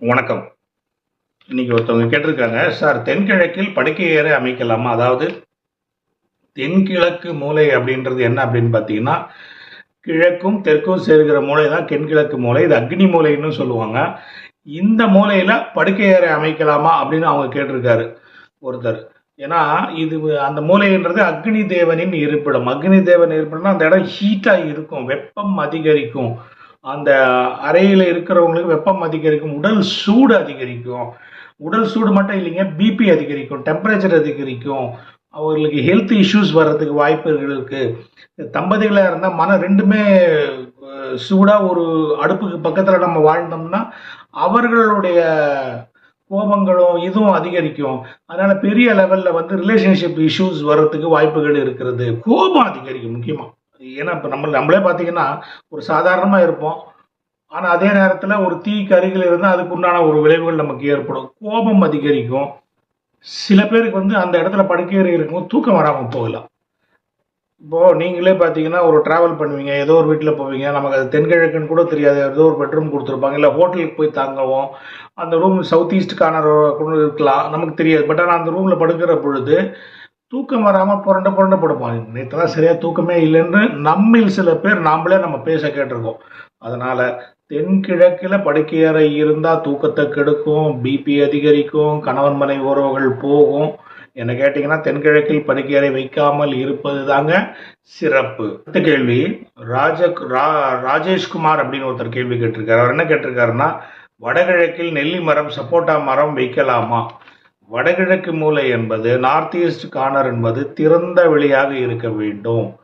வணக்கம். இன்னைக்கு ஒருத்தவங்க கேட்டிருக்காங்க சார் தென்கிழக்கில் படுக்கை ஏற அமைக்கலாமா? அதாவது தென்கிழக்கு மூலை அப்படின்றது என்ன அப்படின்னு பார்த்தீங்கன்னா கிழக்கும் தெற்கும் சேர்கிற மூலை தான் தென்கிழக்கு மூலை. இது அக்னி மூலைன்னு சொல்லுவாங்க. இந்த மூலையில படுக்கை ஏற அமைக்கலாமா? அப்படின்னு அவங்க கேட்டிருக்காரு ஒருத்தர். ஏன்னா இது அந்த மூலைன்றது அக்னி தேவனின் இருப்பிடம். அக்னி தேவன் இருப்பிடம்னா அந்த இடம் ஹீட்டாக இருக்கும் வெப்பம் அதிகரிக்கும். அந்த அறையில் இருக்கிறவங்களுக்கு வெப்பம் அதிகரிக்கும் உடல் சூடு அதிகரிக்கும். உடல் சூடு மட்டும் இல்லைங்க பிபி அதிகரிக்கும் டெம்பரேச்சர் அதிகரிக்கும். அவர்களுக்கு ஹெல்த் இஷ்யூஸ் வர்றதுக்கு வாய்ப்புகள் இருக்குது தம்பதிகளாக இருந்தால் மன ரெண்டுமே சூடாக ஒரு அடுப்புக்கு பக்கத்தில் நம்ம வாழ்ந்தோம்னா அவர்களுடைய கோபங்களும் இதுவும் அதிகரிக்கும். அதனால் பெரிய லெவலில் வந்து ரிலேஷன்ஷிப் இஷ்யூஸ் வர்றதுக்கு வாய்ப்புகள் இருக்கிறது. கோபம் அதிகரிக்கும் முக்கியமாக ஏன்னா இப்போ நம்ம நம்மளே பார்த்தீங்கன்னா ஒரு சாதாரணமாக இருப்போம். ஆனால் அதே நேரத்தில் ஒரு தீக்கு அருகில் இருந்தால் அதுக்கு உண்டான ஒரு விளைவுகள் நமக்கு ஏற்படும். கோபம் அதிகரிக்கும். சில பேருக்கு வந்து அந்த இடத்துல படுக்கையறை இருக்கும் தூக்கம் வராமல் போகலாம். இப்போது நீங்களே பார்த்தீங்கன்னா ஒரு ட்ராவல் பண்ணுவீங்க ஏதோ ஒரு வீட்டில் போவீங்க நமக்கு அது தென்கிழக்குன்னு கூட தெரியாது. ஏதோ ஒரு பெட்ரூம் கொடுத்துருப்பாங்க இல்லை ஹோட்டலுக்கு போய் தங்குவோம் அந்த ரூம் சவுத் ஈஸ்ட் கார்னர் கூட இருக்கலாம் நமக்கு தெரியாது. பட் ஆனால் அந்த ரூமில் படுக்கிற பொழுது தூக்கம் வராமல் புரண்ட புரண்ட படுப்போம் நேற்றுலாம் சரியாக தூக்கமே இல்லைன்னு நம்மில் சில பேர் நாமளே நம்ம பேச கேட்டிருக்கோம். அதனால் தென்கிழக்கில் படுக்கையறை இருந்தால் தூக்கத்தை கெடுக்கும் பிபி அதிகரிக்கும் கணவன் மனை உறவுகள் போகும். என்ன கேட்டிங்கன்னா தென்கிழக்கில் படுக்கையறை வைக்காமல் இருப்பது தாங்க சிறப்பு. அடுத்த கேள்வி ராஜ ரா- ராஜேஷ்குமார் அப்படின்னு ஒருத்தர் கேள்வி கேட்டிருக்காரு. அவர் என்ன கேட்டிருக்காருன்னா வடகிழக்கில் நெல்லி மரம் சப்போட்டா மரம் வைக்கலாமா? வடகிழக்கு மூலை என்பது நார்த் ஈஸ்ட் கார்னர் என்பது திறந்த வெளியாக இருக்க வேண்டும்.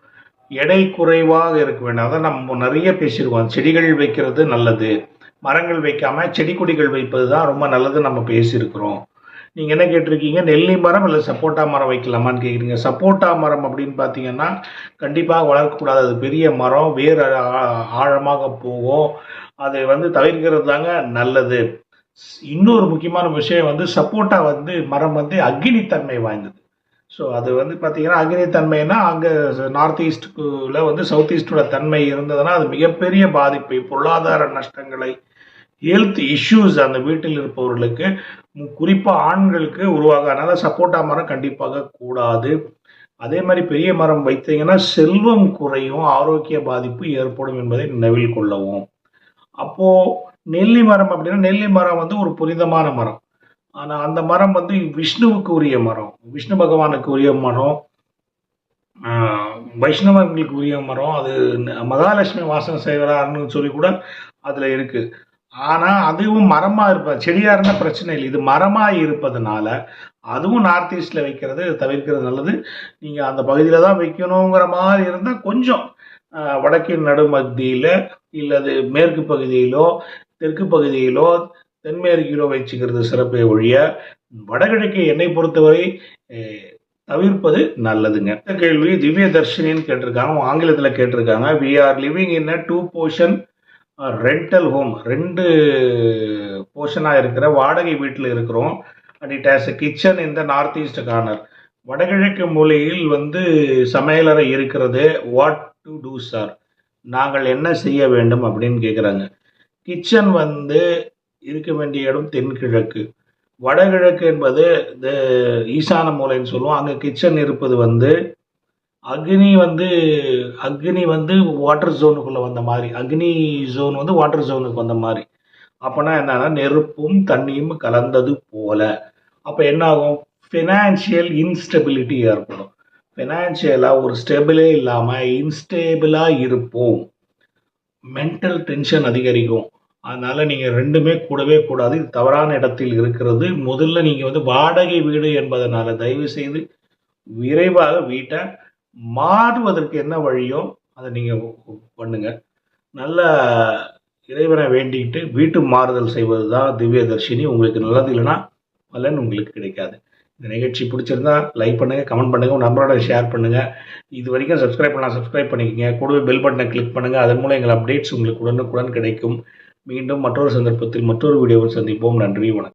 எடை குறைவாக இருக்க வேண்டும். அதை நம்ம நிறைய பேசியிருக்கோம். செடிகள் வைக்கிறது நல்லது. மரங்கள் வைக்காம செடி கொடிகள் வைப்பது தான் ரொம்ப நல்லது நம்ம பேசியிருக்கிறோம். நீங்க என்ன கேட்டிருக்கீங்க? நெல்லி மரம் இல்லை சப்போட்டா மரம் வைக்கலாமான்னு கேட்குறீங்க. சப்போட்டா மரம் அப்படின்னு பார்த்தீங்கன்னா கண்டிப்பாக வளர்க்கக்கூடாது. அது பெரிய மரம் வேர் ஆ- ஆழமாக போகும். அதை வந்து தவிர்க்கிறது தாங்க நல்லது. இன்னொரு முக்கியமான விஷயம் வந்து சப்போட்டா வந்து மரம் வந்து அக்னித்தன்மை வாய்ந்தது. ஸோ அது வந்து பார்த்தீங்கன்னா அக்னித்தன்மைனா அங்கே நார்த் ஈஸ்டுக்குள்ள வந்து சவுத் ஈஸ்டோட தன்மை இருந்ததுன்னா அது மிகப்பெரிய பாதிப்பை. பொருளாதார நஷ்டங்களை ஹெல்த் இஷ்யூஸ் அந்த வீட்டில் இருப்பவர்களுக்கு குறிப்பாக ஆண்களுக்கு உருவாக அதனால் சப்போட்டா மரம் கண்டிப்பாக கூடாது. அதே மாதிரி பெரிய மரம் வைத்தீங்கன்னா செல்வம் குறையும் ஆரோக்கிய பாதிப்பு ஏற்படும் என்பதை நினைவில் கொள்ளவும். அப்போது நெல்லி மரம் அப்படின்னா நெல்லி மரம் வந்து ஒரு புனிதமான மரம். ஆனால் அந்த மரம் வந்து விஷ்ணுவுக்கு உரிய மரம். விஷ்ணு பகவானுக்கு உரிய மரம். வைஷ்ணவர்களுக்கு உரிய மரம். அது மகாலட்சுமி வாசம் செய்கிறாருன்னு சொல்லி கூட அதில் இருக்குது ஆனால் அதுவும் மரமாக இருப்பது செடியாக இருந்தால் பிரச்சனை இல்லை. இது மரமாக இருப்பதுனால அதுவும் நார்த் ஈஸ்டில் வைக்கிறது தவிர்க்கிறது நல்லது. நீங்கள் அந்த பகுதியில் தான் வைக்கணுங்கிற மாதிரி இருந்தால் கொஞ்சம் வடக்கின் நடுமத்தியில் இல்லது மேற்கு பகுதியிலோ தெற்கு பகுதியிலோ தென்மேற்கிலோ வச்சுக்கிறது சிறப்பை ஒழிய வடகிழக்கு என்னை பொறுத்தவரை தவிர்ப்பது நல்லதுங்க. அடுத்த கேள்வி திவ்ய தர்ஷினின்னு கேட்டிருக்காங்க ஆங்கிலத்தில் கேட்டிருக்காங்க. We are living in a two portion rental home ரெண்டு போர்ஷனாக இருக்கிற வாடகை வீட்டில் இருக்கிறோம். And it has a kitchen in the north east corner வடகிழக்கு மூலையில் வந்து சமையலறை இருக்கிறது. வாட் டு டூ சார் நாங்கள் என்ன செய்ய வேண்டும் அப்படின்னு கேட்குறாங்க கிச்சன் வந்து இருக்க வேண்டிய இடம் தென்கிழக்கு. வடகிழக்கு என்பது இந்த ஈசான மூலைன்னு சொல்லுவோம். அங்கே கிச்சன் இருப்பது வந்து அக்னி வந்து அக்னி வந்து வாட்டர் ஜோனுக்குள்ளே வந்த மாதிரி. அக்னி ஜோன் வந்து வாட்டர் ஜோனுக்கு வந்த மாதிரி. அப்போனா என்னன்னா நெருப்பும் தண்ணியும் கலந்தது போல. அப்போ என்ன ஆகும் ஃபினான்ஷியல் இன்ஸ்டெபிலிட்டி ஏற்படும் ஃபினான்ஷியலாக ஒரு ஸ்டெபிளே இல்லாமல் இன்ஸ்டேபிளாக இருப்போம். மென்டல் டென்ஷன் அதிகரிக்கும். அதனால நீங்கள் ரெண்டுமே கூடவே கூடாது. இது தவறான இடத்தில் இருக்கிறது. முதல்ல நீங்கள் வந்து வாடகை வீடு என்பதனால தயவு செய்து விரைவாக வீட்டை மாறுவதற்கு என்ன வழியோ அதை நீங்கள் பண்ணுங்க. நல்ல இறைவனை வேண்டிக்கிட்டு வீட்டு மாறுதல் செய்வது தான் திவ்ய தர்ஷினி உங்களுக்கு நல்லது இல்லைன்னா பலன் உங்களுக்கு கிடைக்காது. இந்த நிகழ்ச்சி பிடிச்சிருந்தா லைக் பண்ணுங்கள் கமெண்ட் பண்ணுங்க நம்பரோட ஷேர் பண்ணுங்கள் இது வரைக்கும் சப்ஸ்கிரைப் பண்ணலாம் சப்ஸ்கிரைப் பண்ணிக்கோங்க. கூடவே பெல் பட்டனை கிளிக் பண்ணுங்கள் அதன் மூலம் எங்கள் அப்டேட்ஸ் உங்களுக்கு உடனுக்குடன் கிடைக்கும். மீண்டும் மற்றொரு சந்தர்ப்பத்தில் மற்றொரு வீடியோவில் சந்திப்போம். நன்றி வணக்கம்.